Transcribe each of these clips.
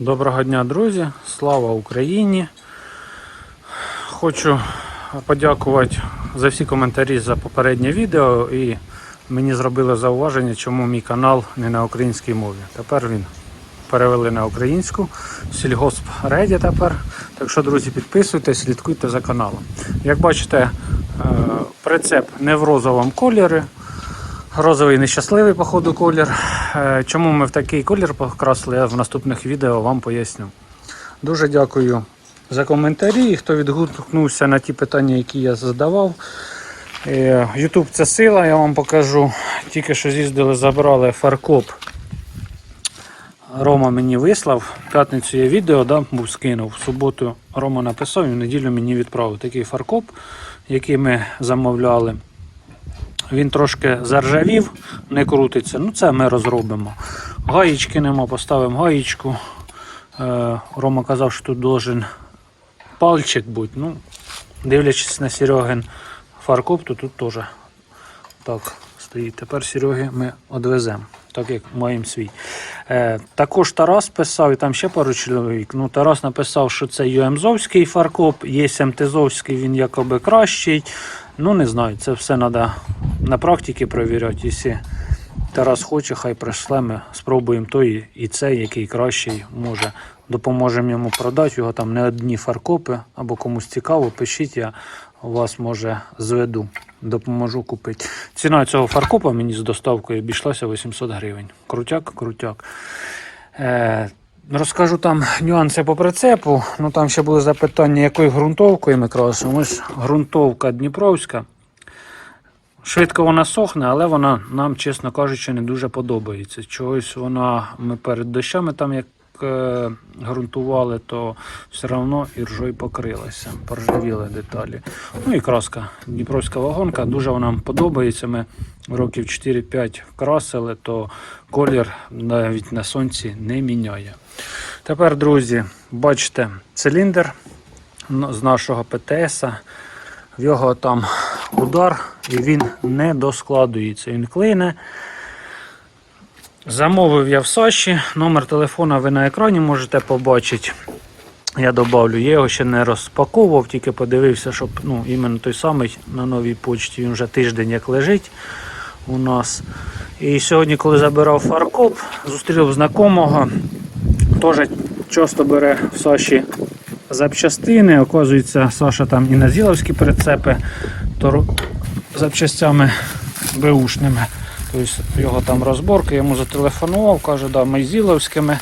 Доброго дня, друзі! Слава Україні! Хочу подякувати за всі коментарі за попереднє відео і мені зробили зауваження, чому мій канал не на українській мові. Тепер він перевели на українську. Сільгосп Реді тепер. Так що, друзі, підписуйтесь, слідкуйте за каналом. Як бачите, е, прицеп не в розовому кольорі. Розовий нещасливий, походу, колір. Е, Чому ми в такий колір покрасили, я в наступних відео вам поясню. Дуже дякую за коментарі, хто відгукнувся на ті питання, які я задавав. Е, Ютуб це сила, я вам покажу. Тільки що з'їздили, забрали фаркоп. Рома мені вислав. В п'ятницю я відео да, був скинув. В суботу Рома написав і в неділю мені відправив такий фаркоп, який ми замовляли. Він трошки заржавів, не крутиться. Ну це ми розробимо. Гаєчки нема, поставимо гаєчку. Е, Рома казав, що тут должен пальчик бути. Ну, дивлячись на Серегин фаркоп, то тут теж так стоїть. Тепер Сереги ми одвеземо, так як маємо свій. Е, також Тарас писав, і там ще пару чоловік. Ну, Тарас написав, що це ЮМЗовський фаркоп, є МТЗовський, він якоби кращий. Ну, не знаю, це все треба на практиці перевіряти. Якщо Тарас хоче, хай прийшле, ми спробуємо той і цей, який кращий може. Допоможемо йому продати його там не одні фаркопи, або комусь цікаво, пишіть, я вас може зведу, допоможу купити. Ціна цього фаркопа мені з доставкою обійшлася 800 гривень. Крутяк, крутяк. Е, Розкажу там нюанси по прицепу. Ну там ще були запитання, якою ґрунтовкою ми красимо. Ось ґрунтовка Дніпровська. Швидко вона сохне, але вона нам, чесно кажучи, не дуже подобається. Чогось вона ми перед дощами там як е, ґрунтували, то все одно іржою покрилася, поржавіли деталі. Ну і краска. Дніпровська вагонка, дуже вона нам подобається. Ми років 4-5 красили, то колір навіть на сонці не міняє. Тепер, друзі, бачите, циліндр ну, з нашого ПТС. В його там удар і він не доскладується. Він клине. Замовив я в Саші. Номер телефона ви на екрані можете побачити. Я добавлю, я його ще не розпаковував, тільки подивився, щоб ну, іменно той самий на новій почті він вже тиждень як лежить у нас. І сьогодні, коли забирав фаркоп, зустрів знайомого, теж часто бере в Саші запчастини. Оказується, Саша там і на зіловські прицепи то запчастями беушними. Тобто його там розборка, йому зателефонував, каже, да, ми.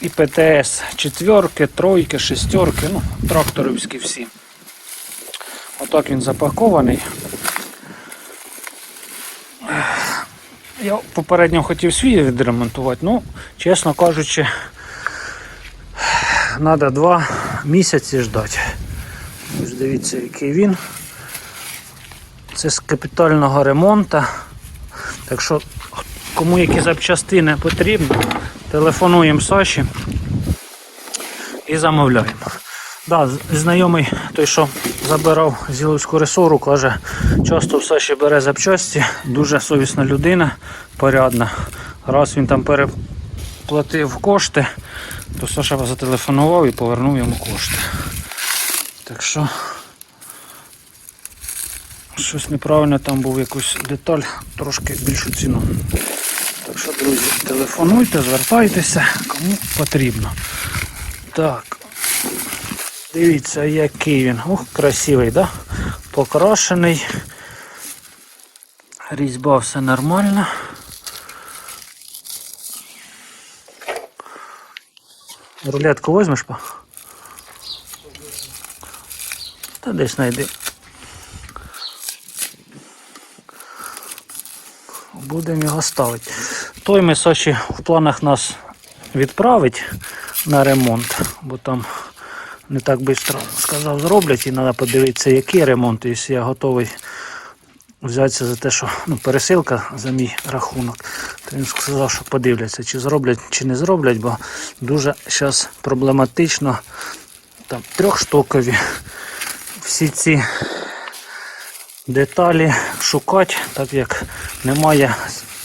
І ПТС четверки, тройки, шестерки, ну, тракторівські всі. Отак він запакований. Я попередньо хотів свій відремонтувати, ну, чесно кажучи, треба два місяці ждати. Ось дивіться, який він. Це з капітального ремонту. Так що, кому які запчастини потрібні, телефонуємо Саші і замовляємо. Да, знайомий той, що забирав зіловську ресору, каже, часто в Саші бере запчасті, дуже совісна людина, порядна. Раз він там переплатив кошти, то Саша зателефонував і повернув йому кошти. Так що щось неправильно там був якусь деталь, трошки більшу ціну. Так що, друзі, телефонуйте, звертайтеся, кому потрібно. Так. Дивіться, який він. Ох, красивий, да? Покрашений. Різьба все нормально. Рулетку візьмеш па? Та десь знайди. Будемо його ставити. Той ми Саші в планах нас відправить на ремонт, бо там не так швидко сказав зроблять і треба подивитися, який ремонт, якщо я готовий взятися за те, що ну, пересилка за мій рахунок. То він сказав, що подивляться, чи зроблять, чи не зроблять, бо дуже зараз проблематично там трьохштокові всі ці деталі шукати, так як немає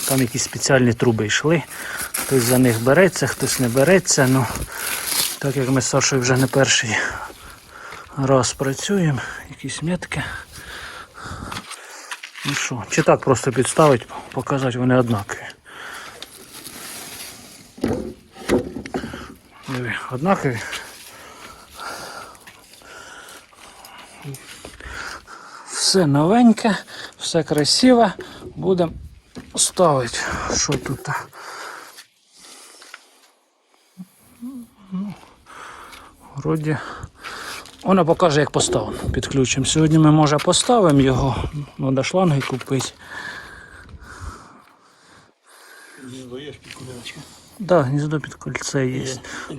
Там якісь спеціальні труби йшли. Хтось за них береться, хтось не береться. Ну, так як ми з Сашою вже не перший раз працюємо, якісь метки. Ну що, чи так просто підставити, показати, вони однакові. Диви, однакові. Все новеньке, все красиве. Будемо ставити. Що тут? Ну, Вроді. Вона покаже, як поставимо. Підключимо. Сьогодні ми може поставимо його. Треба шланги купити. Здаєш під кулячка. Да, гніздо під кольце є.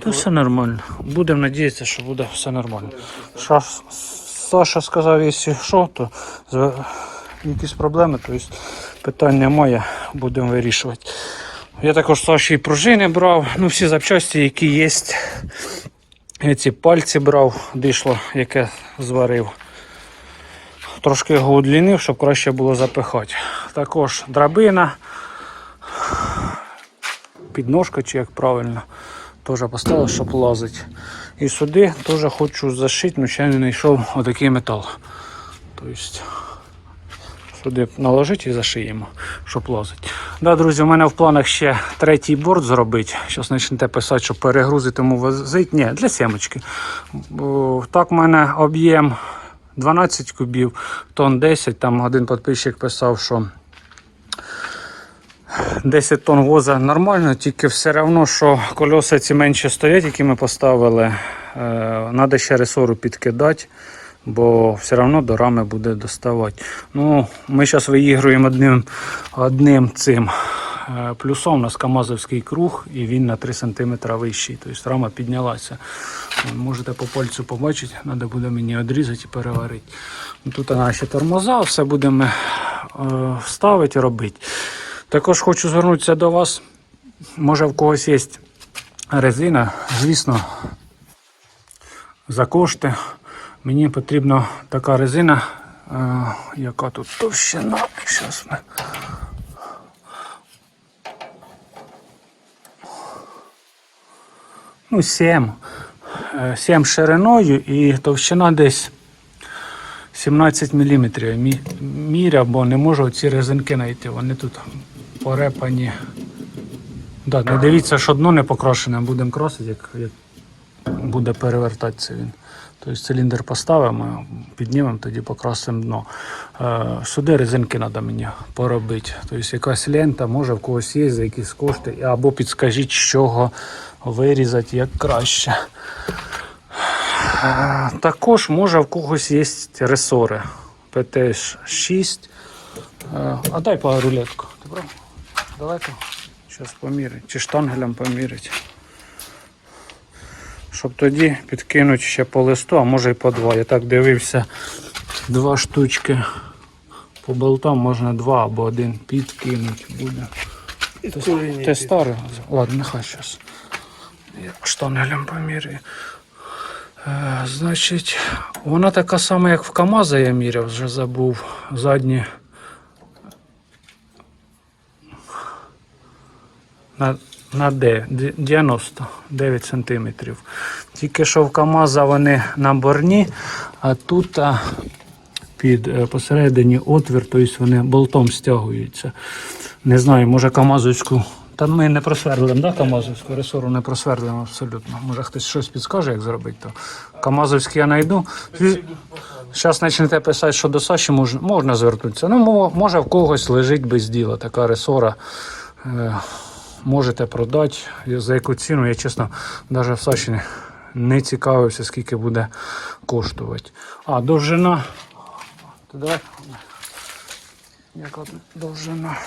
То все нормально. Будемо надіятися, що буде все нормально. Ша- Саша сказав, якщо що, то якісь проблеми, то есть питань немає, будемо вирішувати. Я також Саші і пружини брав, ну всі запчасті, які є. Я ці пальці брав, дишло, яке зварив. Трошки його удлінив, щоб краще було запихати. Також драбина, підножка, чи як правильно, теж поставив, щоб лазить. І сюди теж хочу зашити, але ще не знайшов отакий метал. Тобто сюди наложити і зашиємо, щоб лазить. Да, друзі, у мене в планах ще третій борт зробити. Зараз почнете писати, щоб перегрузити тому возити. Ні, для сімочки. Так, в мене об'єм 12 кубів, тонн 10. Там один підписчик писав, що 10 тонн воза нормально, тільки все одно, що кольоса ці менші стоять, які ми поставили. Треба ще ресору підкидати, бо все одно до рами буде доставати. Ну, ми зараз виігруємо одним, одним цим е, плюсом. У нас Камазовський круг і він на 3 см вищий. Тобто рама піднялася. Можете по пальцю побачити, треба буде мені відрізати і переварити. Тут наші тормоза, все будемо е, ставити і робити. Також хочу звернутися до вас. Може в когось є резина, звісно, за кошти. Мені потрібна така резина, е, яка тут товщина. Зараз ми. Ну, 7. 7 шириною і товщина десь 17 мм міря, бо не можу ці резинки знайти. Вони тут порепані. Да, не дивіться, що дно не покрашене, будемо красити, як, як буде перевертатися він. Тобто циліндр поставимо, піднімемо, тоді покрасимо дно. Е, сюди резинки треба мені поробити. Тобто якась лента, може в когось є за якісь кошти, або підскажіть, з чого вирізати як краще. Е, Також може в когось є ресори. ПТ-6. Е, А дай по рулетку. Брав? Далеко? Зараз поміряй. Чи штангелем поміряти. Щоб тоді підкинути ще по листу, а може і по два. Я так дивився, два штучки. По болтам можна два або один підкинути буде. Те старе. Ладно, нехай зараз. Я штангелем поміряю. Е, значить, вона така сама, як в КАМАЗа я міряв, вже забув. Задні. На, на Д, Д- 99 сантиметрів. Тільки що в КАМАЗа вони наборні, а тут а, під е, посередині отвір, тобто вони болтом стягуються. Не знаю, може КАМАЗовську. Та ми не просверлимо, да, КАМАЗовську ресору не просверлимо абсолютно. Може хтось щось підскаже, як зробити, то КАМАЗовський я знайду. Зараз почнете писати, що до Саші можна, можна звернутися. Ну, може в когось лежить без діла така ресора. Можете продати. За яку ціну, я чесно, навіть в Саші не- цікавився, скільки буде коштувати. А, довжина. Ти давай. Яка довжина?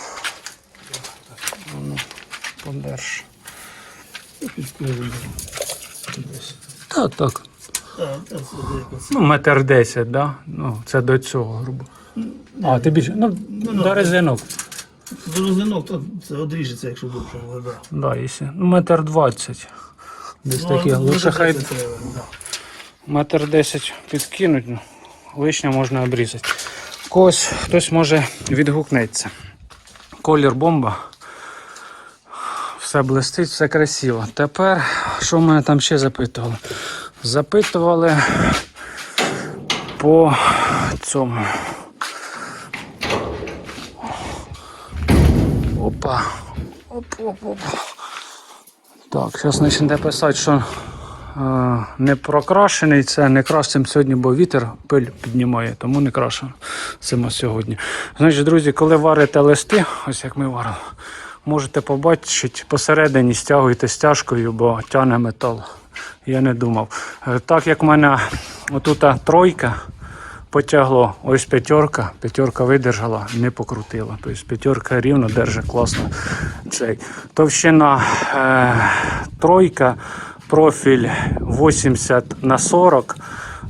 Ну, подерж. Так, так. Ну, метр десять, да? Ну, це до цього, грубо. А, ти більше. Ну, до резинок. До розинок то це одріжеться, якщо довше вода. Да, якщо. Ну, метр двадцять. Десь такі. Ну, Лише хай треба, да. метр десять підкинуть, ну, лишнє можна обрізати. Когось хтось може відгукнеться. колір бомба. Все блистить, все красиво. Тепер, що мене там ще запитували? Запитували по цьому. Опа. Оп, оп, оп. Так, зараз почнете писати, що е, не прокрашений, це не красим сьогодні, бо вітер пиль піднімає, тому не крашено сьогодні. Значить, друзі, коли варите листи, ось як ми варили, можете побачити посередині стягуйте стяжкою, бо тягне метал. Я не думав. Е, Так як в мене отута тройка потягло, ось п'ятерка, п'ятерка видержала, не покрутила. Тобто п'ятерка рівно держить класно цей. Товщина е, тройка, профіль 80 на 40.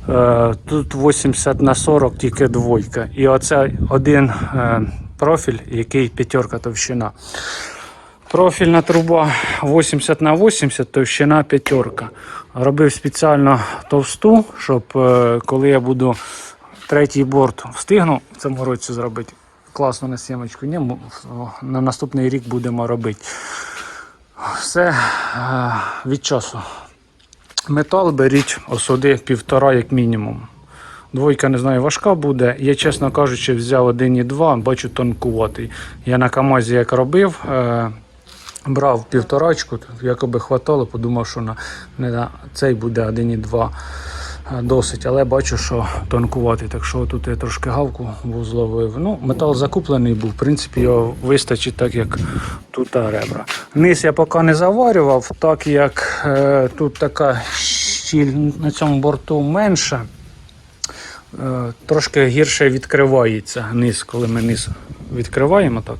Е, тут 80 на 40 тільки двойка. І оце один е, профіль, який п'ятерка товщина. Профільна труба 80 на 80, товщина п'ятерка. Робив спеціально товсту, щоб е, коли я буду третій борт встигну в цьому році зробити. Класно на сімочку. Ні, на наступний рік будемо робити. Все е, від часу. Метал беріть осуди півтора, як мінімум. Двойка, не знаю, важка буде. Я, чесно кажучи, взяв 1,2, бачу тонкуватий. Я на Камазі як робив, е, брав півторачку, якоби хватало, подумав, що на, не на цей буде 1,2 е, досить, але бачу, що тонкуватий. Так що тут я трошки гавку зловив. Ну, метал закуплений був, в принципі, його вистачить так, як тут ребра. Низ я поки не заварював, так як е, тут така щіль на цьому борту менша. Е, трошки гірше відкривається низ, коли ми низ відкриваємо так,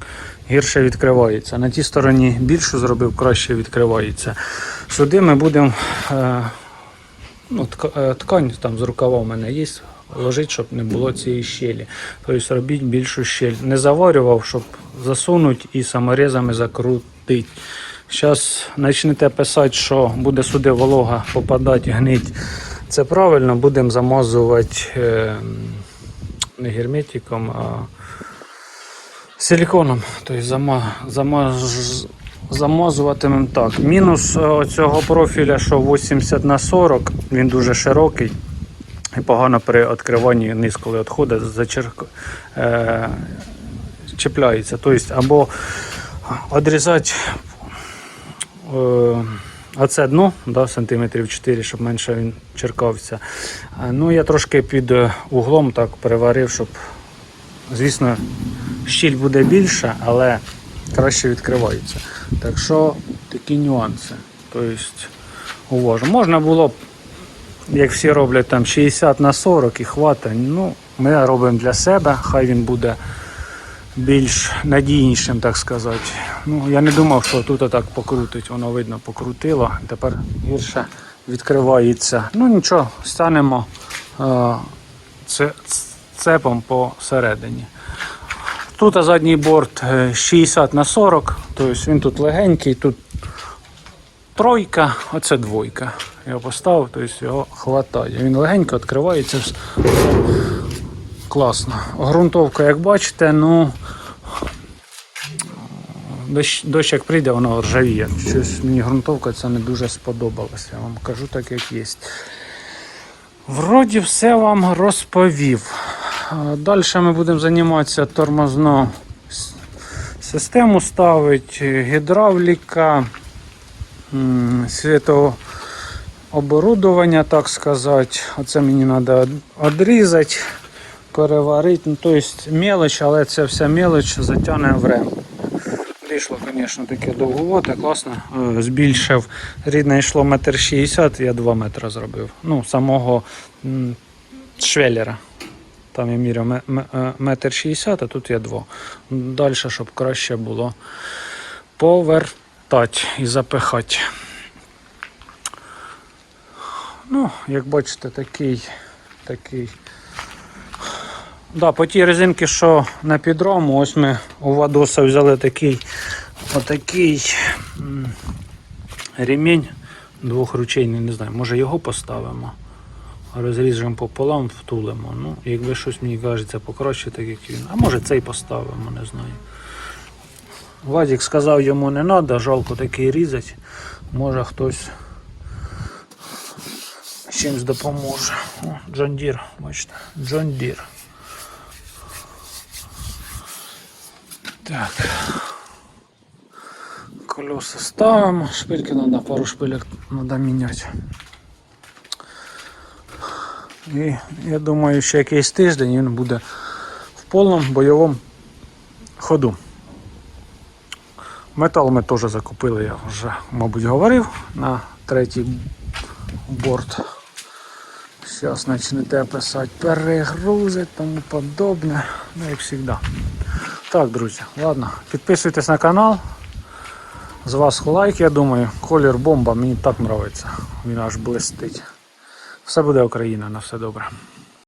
гірше відкривається. На тій стороні більшу зробив, краще відкривається. Сюди ми будемо е, ну, е, ткань там з рукава у мене є. Ложить, щоб не було цієї щелі. Тобто робіть більшу щель. Не заварював, щоб засунути і саморезами закрутити. Зараз почнете писати, що буде сюди волога попадати, гнить. Це правильно, будемо замазувати е, не герметиком, а силиконом. Тобто замаз, замазуватимемо так. Мінус е, цього профіля, що 80 на 40, він дуже широкий. І погано при відкриванні низ, коли відходить, зачерк... е, чіпляється. Тобто або відрізати е, оце дно, да, сантиметрів 4, щоб менше він черкався. Е, Ну, я трошки під е, углом так переварив, щоб, звісно, щіль буде більша, але краще відкривається. Так що такі нюанси. Тобто, уважно. Можна було б як всі роблять там 60 на 40 і хватить. Ну, ми робимо для себе, хай він буде більш надійнішим, так сказати. Ну, я не думав, що тут так покрутить, воно видно покрутило, тепер гірше відкривається. Ну нічого, станемо е, це, цепом посередині. Тут задній борт е, 60 на 40, тобто він тут легенький, тут тройка, оце двойка. Я поставив, тобто його хватає. Він легенько відкривається. Класно. Грунтовка, як бачите, ну дощ, дощ як прийде, воно ржавіє. Щось мені грунтовка це не дуже сподобалося. Я вам кажу так, як є. Вроді все вам розповів. Далі ми будемо займатися тормозно систему ставити, гідравліка, м, світооборудовання, так сказати. Оце мені треба відрізати, переварити. Ну, тобто мелоч, але це вся мелоч затягне время. Вийшло, звісно, таке довговоте, класно. Е, Збільшив. Рідне йшло метр шістдесят, я 2 метри зробив. Ну, самого м, швеллера. Там я міряв е, метр шістдесят, а тут я два. Далі, щоб краще було повертати і запихати. Ну, як бачите, такий. такий. Да, по тій резинки, що на підрому, ось ми у Вадоса взяли такий отакий ремінь двохручейний, не знаю, може його поставимо. Розріжемо пополам, втулимо. Ну, якби щось мені кажеться покраще, так як він. А може цей поставимо, не знаю. Вадик сказав, йому не треба, жалко такий різати. Може хтось чимось допоможе. О, Джон Дір, бачите, Джон Дір. Так. Колеса ставимо, шпильки треба, пару шпилек треба міняти. І я думаю, ще якийсь тиждень він буде в повному бойовому ходу. Метал ми теж закупили, я вже, мабуть, говорив на третій борт. Зараз почнете писати перегрузи, тому подобне, ну як завжди. Так, друзі, ладно, підписуйтесь на канал. З вас лайк, я думаю. Колір бомба, мені так подобається. Він аж блистить. Все буде Україна, на все добре.